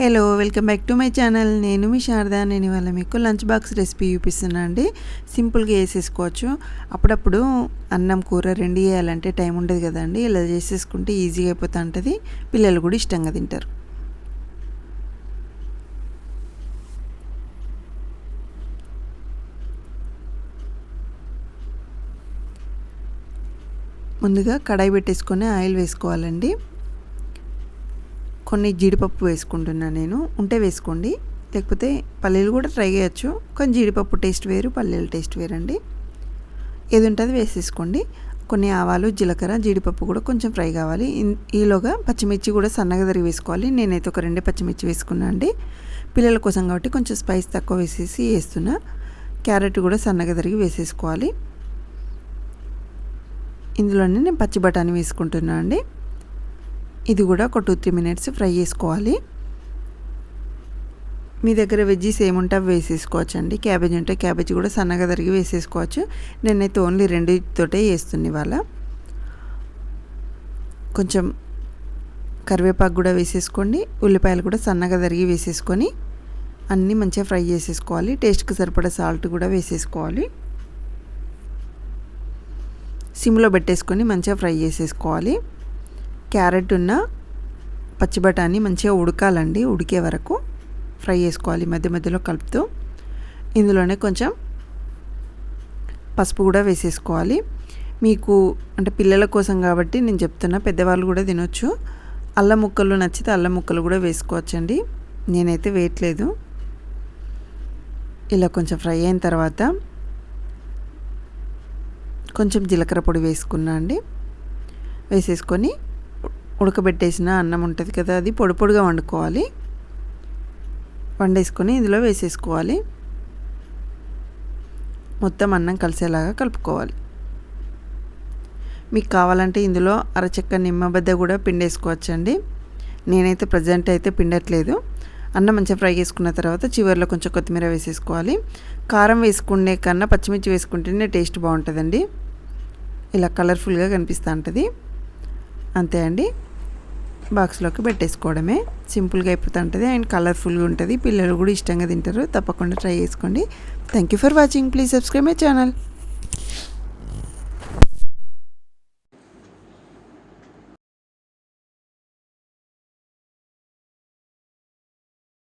Hello welcome back to my channel. నేను మీ శారదా. నేను ఇవాళ మీకు లంచ్ బాక్స్ రెసిపీ చూపిస్తున్నా అండి. సింపుల్గా వేసేసుకోవచ్చు అప్పుడప్పుడు అన్నం కూర రెండు వేయాలంటే టైం ఉండదు కదండి. ఇలా చేసేసుకుంటే ఈజీగా అయిపోతూ ఉంటుంది. పిల్లలు కూడా ఇష్టంగా తింటారు. ముందుగా కడాయి పెట్టేసుకొని ఆయిల్ వేసుకోవాలండి. కొన్ని జీడిపప్పు వేసుకుంటున్నాను నేను. ఉంటే వేసుకోండి. లేకపోతే పల్లీలు కూడా ట్రై చేయొచ్చు. కానీ జీడిపప్పు టేస్ట్ వేరు పల్లీల టేస్ట్ వేరండి. ఏది ఉంటుంది వేసేసుకోండి. కొన్ని ఆవాలు జీలకర్ర జీడిపప్పు కూడా కొంచెం ఫ్రై కావాలి. ఈలోగా పచ్చిమిర్చి కూడా సన్నగా తరిగి వేసుకోవాలి. నేనైతే ఒక రెండే పచ్చిమిర్చి వేసుకున్నా అండి. పిల్లల కోసం కాబట్టి కొంచెం స్పైస్ తక్కువ వేసేసి వేస్తున్నా. క్యారెట్ కూడా సన్నగా తరిగి వేసేసుకోవాలి. ఇందులోనే నేను పచ్చి బఠానీ వేసుకుంటున్నా అండి. ఇది కూడా ఒక టూ త్రీ మినిట్స్ ఫ్రై చేసుకోవాలి. మీ దగ్గర వెజ్జీస్ ఏముంటే అవి వేసేసుకోవచ్చు అండి క్యాబేజ్ ఉంటే క్యాబేజ్ కూడా సన్నగా తరిగి వేసేసుకోవచ్చు. నేనైతే ఓన్లీ రెండుతోటే వేస్తుంది ఇవాళ. కొంచెం కరివేపాకు కూడా వేసేసుకోండి. ఉల్లిపాయలు కూడా సన్నగా తరిగి వేసేసుకొని అన్నీ మంచిగా ఫ్రై చేసేసుకోవాలి. టేస్ట్కి సరిపడా సాల్ట్ కూడా వేసేసుకోవాలి. సిమ్లో పెట్టేసుకొని మంచిగా ఫ్రై చేసేసుకోవాలి. క్యారెట్ ఉన్న పచ్చి బఠానీ మంచిగా ఉడకాలండి. ఉడికే వరకు ఫ్రై చేసుకోవాలి. మధ్య మధ్యలో కలుపుతూ ఇందులోనే కొంచెం పసుపు కూడా వేసేసుకోవాలి. మీకు అంటే పిల్లల కోసం కాబట్టి నేను చెప్తున్నా పెద్దవాళ్ళు కూడా తినొచ్చు. అల్లం ముక్కలు నచ్చితే అల్లం ముక్కలు కూడా వేసుకోవచ్చండి. నేనైతే వేయట్లేదు. ఇలా కొంచెం ఫ్రై అయిన తర్వాత కొంచెం జీలకర్ర పొడి వేసుకున్నా అండి. వేసేసుకొని ఉడకబెట్టేసిన అన్నం ఉంటుంది కదా అది పొడి పొడిగా వండుకోవాలి. వండేసుకొని ఇందులో వేసేసుకోవాలి. మొత్తం అన్నం కలిసేలాగా కలుపుకోవాలి. మీకు కావాలంటే ఇందులో అరచెక్క నిమ్మబద్ద కూడా పిండేసుకోవచ్చండి నేనైతే ప్రజెంట్ అయితే పిండట్లేదు. అన్నం మంచిగా ఫ్రై చేసుకున్న తర్వాత చివరిలో కొంచెం కొత్తిమీర వేసేసుకోవాలి. కారం వేసుకునే కన్నా పచ్చిమిర్చి వేసుకుంటేనే టేస్ట్ బాగుంటుందండి. ఇలా కలర్ఫుల్గా కనిపిస్తూ ఉంటుంది. అంతే అండి. బాక్స్లోకి పెట్టేసుకోవడమే. సింపుల్గా అయిపోతూ ఉంటుంది అండ్ కలర్ఫుల్గా ఉంటుంది. పిల్లలు కూడా ఇష్టంగా తింటారు. తప్పకుండా ట్రై చేసుకోండి. Thank you for watching. Please subscribe my channel.